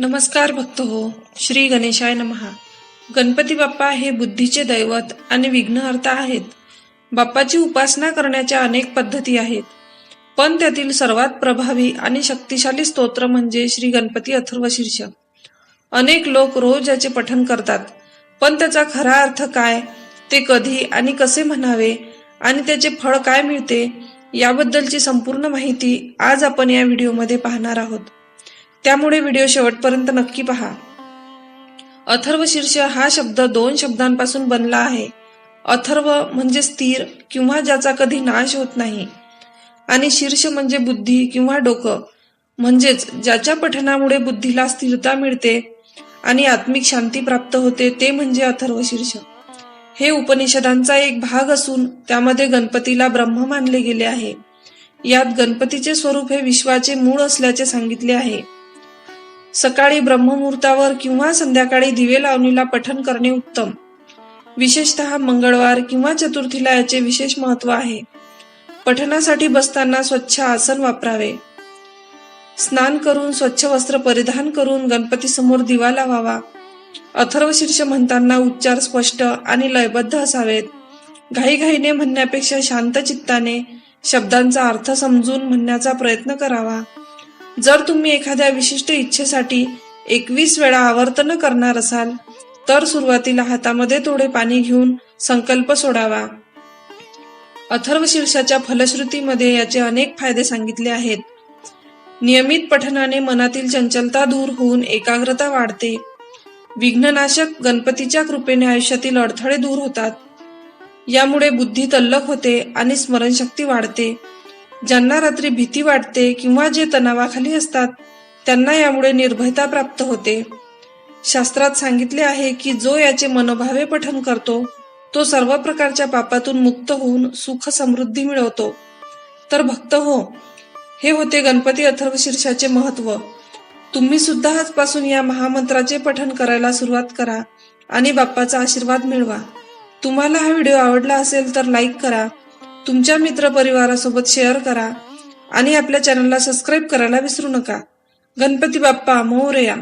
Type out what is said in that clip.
नमस्कार भक्त हो श्री गणेशाय नमहा. गणपती बाप्पा हे बुद्धीचे दैवत आणि विघ्नहर्ता आहेत. बाप्पाची उपासना करण्याच्या अनेक पद्धती आहेत. पण त्यातील सर्वात प्रभावी आणि शक्तिशाली स्तोत्र म्हणजे श्री गणपती अथर्व शीर्षक. अनेक लोक रोज याचे पठन करतात. पण त्याचा खरा अर्थ काय ते कधी आणि कसे म्हणावे आणि त्याचे फळ काय मिळते याबद्दलची संपूर्ण माहिती आज आपण या व्हिडिओमध्ये पाहणार आहोत. त्यामुळे व्हिडिओ शेवटपर्यंत नक्की पहा. अथर्व शीर्ष हा शब्द दोन शब्दांपासून बनला आहे. अथर्व म्हणजे स्थिर किंवा ज्याचा कधी नाश होत नाही. आणि शीर्ष म्हणजे बुद्धी किंवा डोकं म्हणजेच ज्याच्या पठणामुळे बुद्धीला स्थिरता मिळते आणि आत्मिक शांती प्राप्त होते ते म्हणजे अथर्व शीर्ष. हे उपनिषदांचा एक भाग असून त्यामध्ये गणपतीला ब्रह्म मानले गेले आहे. यात गणपतीचे स्वरूप हे विश्वाचे मूळ असल्याचे सांगितले आहे. सकाळी ब्रह्ममुहूर्तावर किंवा संध्याकाळी दिवे लावणीला पठन करणे उत्तम. विशेषतः मंगळवार किंवा चतुर्थीला याचे विशेष महत्त्व आहे. पठणासाठी बसताना स्वच्छ आसन वापरावे. स्नान करून स्वच्छ वस्त्र परिधान करून गणपती समोर दिवा लावावा. अथर्व शीर्ष म्हणताना उच्चार स्पष्ट आणि लयबद्ध असावेत. घाईघाईने म्हणण्यापेक्षा शांत चित्ताने शब्दांचा अर्थ समजून म्हणण्याचा प्रयत्न करावा. जर तुम्ही एखाद्या विशिष्ट इच्छेसाठी एकवीस वेळा आवर्तन करणार असाल तर सुरुवातीला हातामध्ये थोडे पाणी घेऊन संकल्प सोडावा. अथर्व शीर्षाच्या फलश्रुतीमध्ये याचे अनेक फायदे सांगितले आहेत. नियमित पठनाने मनातील चंचलता दूर होऊन एकाग्रता वाढते. विघ्ननाशक गणपतीच्या कृपेने आयुष्यातील अडथळे दूर होतात. यामुळे बुद्धी तल्लख होते आणि स्मरणशक्ती वाढते. ज्यांना रात्री भीती वाटते किंवा जे तणावाखाली असतात त्यांना यामुळे निर्भयता प्राप्त होते. शास्त्रात सांगितले आहे की जो याचे मनोभावे पठन करतो तो सर्व प्रकारच्या पापातून मुक्त होऊन सुख समृद्धी मिळवतो. तर भक्त हो हे होते गणपती अथर्व शीर्षाचे महत्त्व. तुम्ही सुद्धा आजपासून या महामंत्राचे पठन करायला सुरुवात करा आणि बाप्पाचा आशीर्वाद मिळवा. तुम्हाला हा व्हिडिओ आवडला असेल तर लाईक करा तुमच्या मित्र परिवारासोबत शेअर करा आणि आपल्या चॅनलला सबस्क्राईब करायला विसरू नका. गणपती बाप्पा मोरया.